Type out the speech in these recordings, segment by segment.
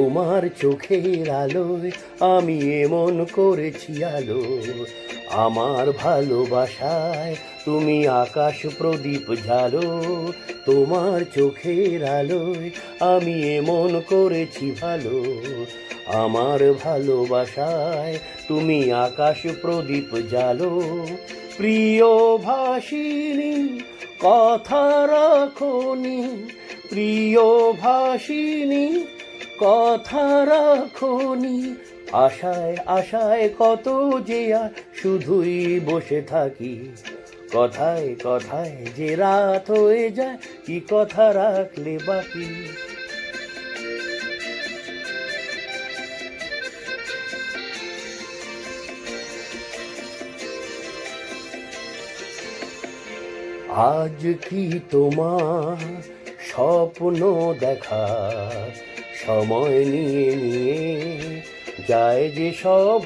তোমার চোখের আলোয় আমি এমন করেছি আলো। আমার ভালোবাসায় তুমি আকাশ প্রদীপ ঝালো। তোমার চোখের আলোয় আমি এমন করেছি ভালো। আমার ভালোবাসায় তুমি আকাশ প্রদীপ জালো প্রিয় ভাসিনী, কথা রাখনি প্রিয় ভাসিনী কথা রাখনি। আশায় আশায় কত যে শুধুই বসে থাকি। কথায় কথায় যে রাত হয়ে যায়, কি কথা রাখলে বাকি? আজ কি তোমার স্বপ্ন দেখা? সময় নিয়ে নিয়ে যায় যে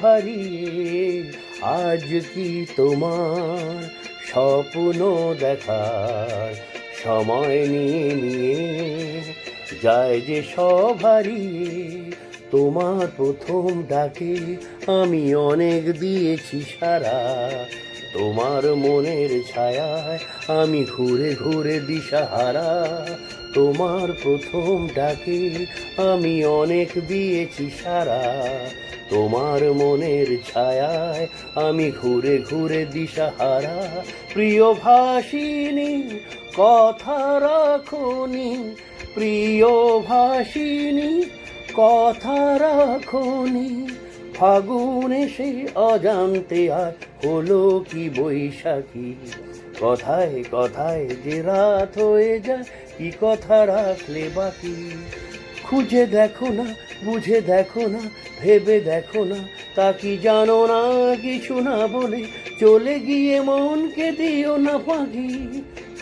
হারিয়ে আজ কি তোমার স্বপ্ন দেখার সময় নিয়ে নিয়ে যায় যে হারিয়ে তোমার প্রথম ডাকে আমি অনেক দিয়েছি সারা। তোমার মনের ছায়ায় আমি ঘুরে ঘুরে দিশাহারা। তোমার প্রথম ডাকে আমি অনেক দিয়েছি সারা। তোমার মনের ছায়ায় আমি ঘুরে ঘুরে দিশাহারা। প্রিয় ভাসিনী, কথা রাখনি। প্রিয় ভাসিনী, কথা রাখনি। ফাগুন এসে অজান্তে আর হলো কি বৈশাখী? কথায় কথায় যে রাত হয়ে যায়, কি কথা রাখলে বাকি? খুঁজে দেখো না, বুঝে দেখো না, ভেবে দেখো না, তা কি জানো না, কিছু না বলে চলে গিয়ে মনকে দিও না পাখি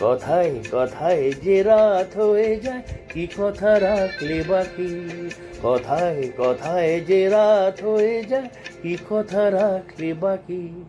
কথায় কথায় যে রাত হয়ে যায়, কি কথা রাখলে বাকি? কথায় কথায় যে রাত হয়ে যায়, কি কথা রাখলে বাকি?